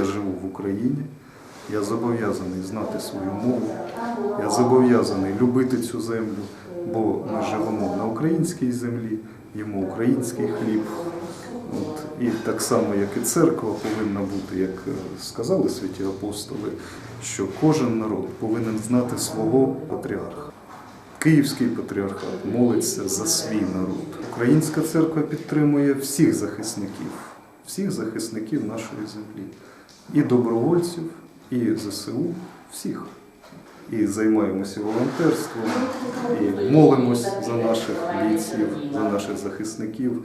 я живу в Україні. Я зобов'язаний знати свою мову, я зобов'язаний любити цю землю, бо ми живемо на українській землі, їмо український хліб. От, і так само, як і церква повинна бути, як е, сказали святі апостоли, що кожен народ повинен знати свого патріарха. Київський патріархат молиться за свій народ. Українська церква підтримує всіх захисників, всіх захисників нашої землі, і добровольців, і ЗСУ, всіх. І займаємося волонтерством, і молимось за наших бійців, за наших захисників.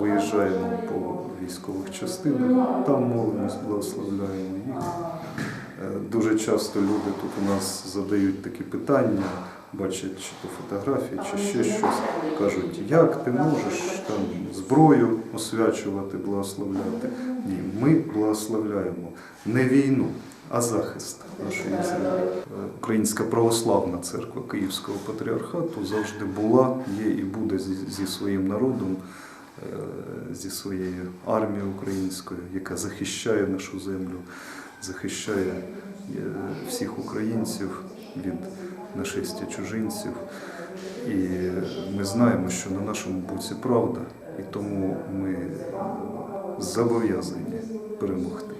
Виїжджаємо по військових частинах, там молимось, благословляємо їх. Е, Дуже часто люди тут у нас задають такі питання, бачать чи то фотографії, чи ще щось. Кажуть, як ти можеш там зброю освячувати, благословляти? Ні, ми благословляємо не війну, а захист нашої землі. Українська православна церква Київського патріархату завжди була, є і буде зі, зі своїм народом, е, зі своєю армією українською, яка захищає нашу землю, захищає е, всіх українців від нашестя чужинців. І ми знаємо, що на нашому боці правда, і тому ми зобов'язані перемогти.